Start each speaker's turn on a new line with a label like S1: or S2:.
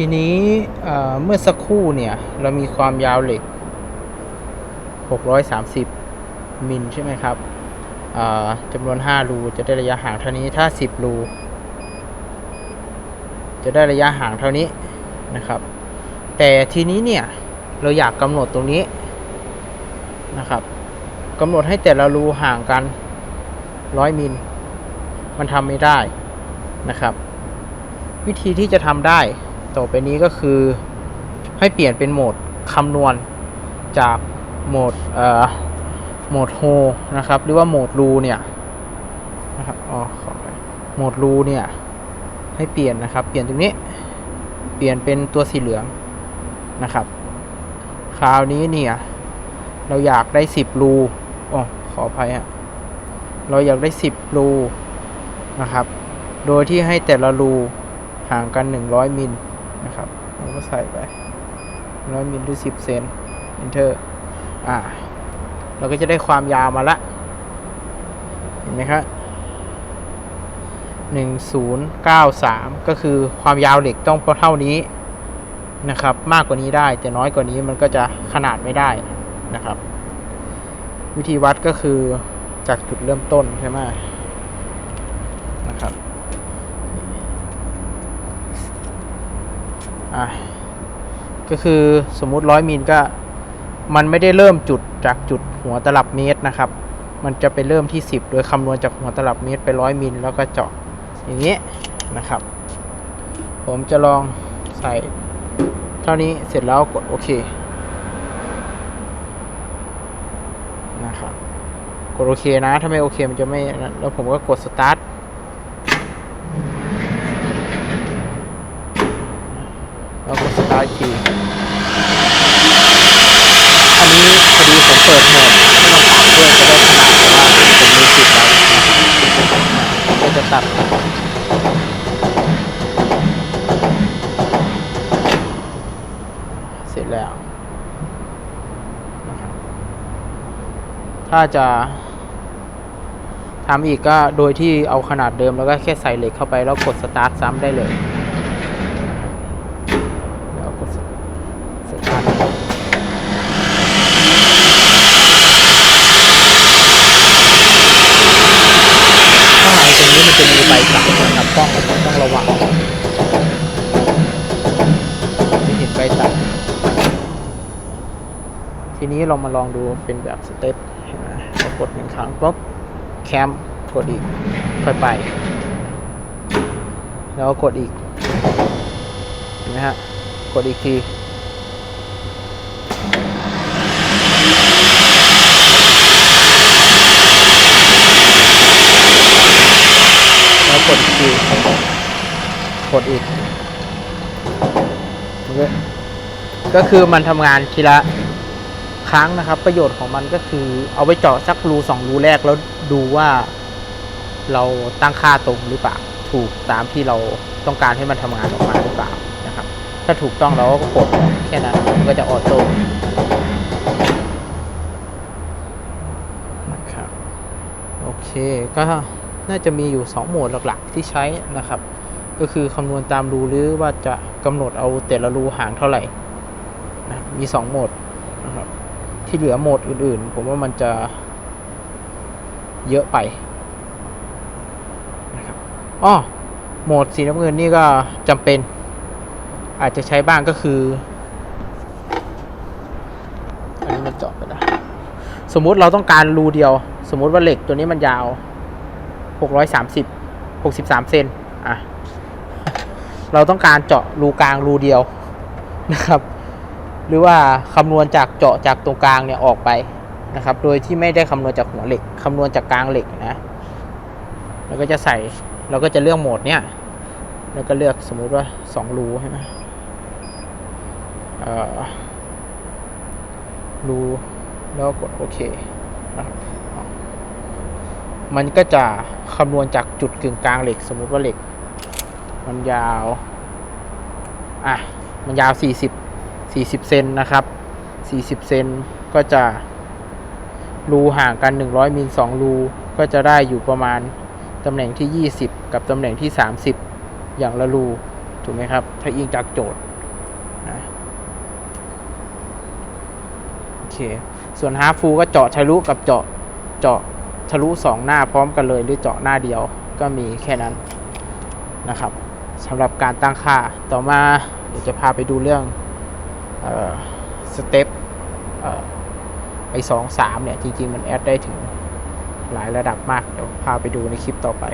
S1: ทีนี้เมื่อสักครู่เนี่ย เรามีความยาวเหล็ก 630 มิลใช่ไหมครับจำนวน 5 รูจะได้ระยะห่างเท่านี้ถ้า 10 รู จะได้ระยะห่างเท่านี้นะครับ แต่ทีนี้เนี่ย เราอยากกำหนดตรงนี้นะครับกำหนดให้แต่ละรูห่างกัน 100 มิล มันทำไม่ได้นะครับ วิธีที่จะทำได้ ต่อไปนี้ก็คือให้เปลี่ยนเป็นโหมดคำนวณจากโหมดเอ่อโหมดโฮนะครับ หรือว่าโหมดรูเนี่ยนะครับอ๋อขอไปโหมดรูเนี่ย ให้เปลี่ยนนะครับ เปลี่ยนตรงนี้ เปลี่ยนเป็นตัวสีเหลืองนะครับ คราวนี้เนี่ย เราอยากได้สิบรูอ๋อขออภัยฮะเราอยากได้สิบรูนะครับ โดยที่ให้แต่ละรูห่างกัน 100 มิล นะครับเราก็ใส่ไป100มิลหรือ10เซน enter อ่า เราก็จะได้ความยาวมาละ เห็นไหมครับ1093ก็คือความยาวเหล็กต้องเท่านี้นะครับ มากกว่านี้ได้ แต่น้อยกว่านี้มันก็จะขนาดไม่ได้นะครับ วิธีวัดก็คือจากจุดเริ่มต้นใช่ไหมนะครับ อะก็คือสมมุติร้อยมิลก็ มันไม่ได้เริ่มจุดจากจุดหัวตลับเมตรนะครับ มันจะไปเริ่มที่ 10 โดยคำนวณจากหัวตลับเมตรไปร้อยมิลแล้วก็เจาะอย่างนี้นะครับ ผมจะลองใส่เท่านี้เสร็จแล้วกดโอเคนะครับกดโอเคนะ ถ้าไม่โอเคมันจะไม่ แล้วผมก็กดสตาร์ท แล้วกดสตาร์ทคีย์อันนี้พอดีผมเปิดโหมดไม่ต้องปรับเครื่องจะได้ขนาดแต่ว่าผมมีสิทธิ์แล้วนะครับก็จะ ตัดเสร็จแล้ว ถ้าจะทำอีกก็โดยที่เอาขนาดเดิมแล้วก็แค่ใส่เหล็กเข้าไปแล้วกดสตาร์ทซ้ำได้เลย แล้วกดสตาร์ทข้างในตรงนี้มันจะมีใบสั่ง นะครับต้องต้องระวังไม่เห็นใบสั่งทีนี้เรามาลองดูเป็นแบบสเต็ปเห็นไหมกดหนึ่งครั้งปุ๊บแคมกดอีกค่อยไป แล้วก็กดอีกเห็นไหมฮะกดอีกที แล้วกดอีกที กดอีกโอเคก็คือมันทำงานทีละครั้งนะครับ ประโยชน์ของมันก็คือ เอาไว้เจาะสักรูสองรูแรกแล้วดูว่าเราตั้งค่าตรงหรือเปล่า ถูกตามที่เราต้องการให้มันทำงานออกมาหรือเปล่านะครับ ถ้าถูกต้องเราก็กดแค่นั้นมันก็จะออโต้นะครับโอเคก็น่าจะมีอยู่ 2 โหมดหลักๆที่ใช้นะครับ ก็คือคำนวณตามรูหรือว่าจะกำหนดเอาแต่ละรูห่างเท่าไหร่นะมี 2 โหมดนะครับที่เหลือโหมดอื่นๆ ผมว่ามันจะเยอะไปนะครับอ้อโหมดสีน้ำเงินนี่ก็จำเป็นอาจจะใช้บ้างก็คืออันนี้มันเจาะไปแล้วสมมุติเราต้องการรูเดียว สมมุติว่าเหล็กตัวนี้มันยาว 630 63 เซนอะ เราต้องการเจาะรูกลางรูเดียวนะครับ หรือว่าคำนวณจากเจาะจากตรงกลางเนี่ยออกไปนะครับ โดยที่ไม่ได้คำนวณจากหัวเหล็กคำนวณจากกลางเหล็กนะแล้วก็จะใส่เราก็จะเลือกโหมดเนี่ยแล้วก็เลือกสมมุติว่าสองรูใช่ไหมเอ่อรูแล้วกดโอเคนะครับมันก็จะคำนวณจากจุดกึ่งกลางเหล็ก สมมุติว่าเหล็ก มันยาว อะ มันยาว 40 40 เซนนะครับ 40 เซนก็จะ รูห่างกัน 100มิล2รูก็จะได้อยู่ประมาณตำแหน่งที่ 20 กับตำแหน่งที่ 30 อย่างละรู ถูกไหมครับ ถ้าอิงจากโจทย์นะโอเค ส่วนฮาร์ฟูก็เจาะทะลุกับเจาะเจาะทะลุสองหน้าพร้อมกันเลย หรือเจาะหน้าเดียวก็มีแค่นั้นนะครับ สำหรับการตั้งค่า ต่อมาเดี๋ยวจะพาไปดูเรื่องสเต็ปไปสองสามเนี่ย จริง ๆ มันแอดได้ถึงหลายระดับมาก เดี๋ยวพาไปดูในคลิปต่อไป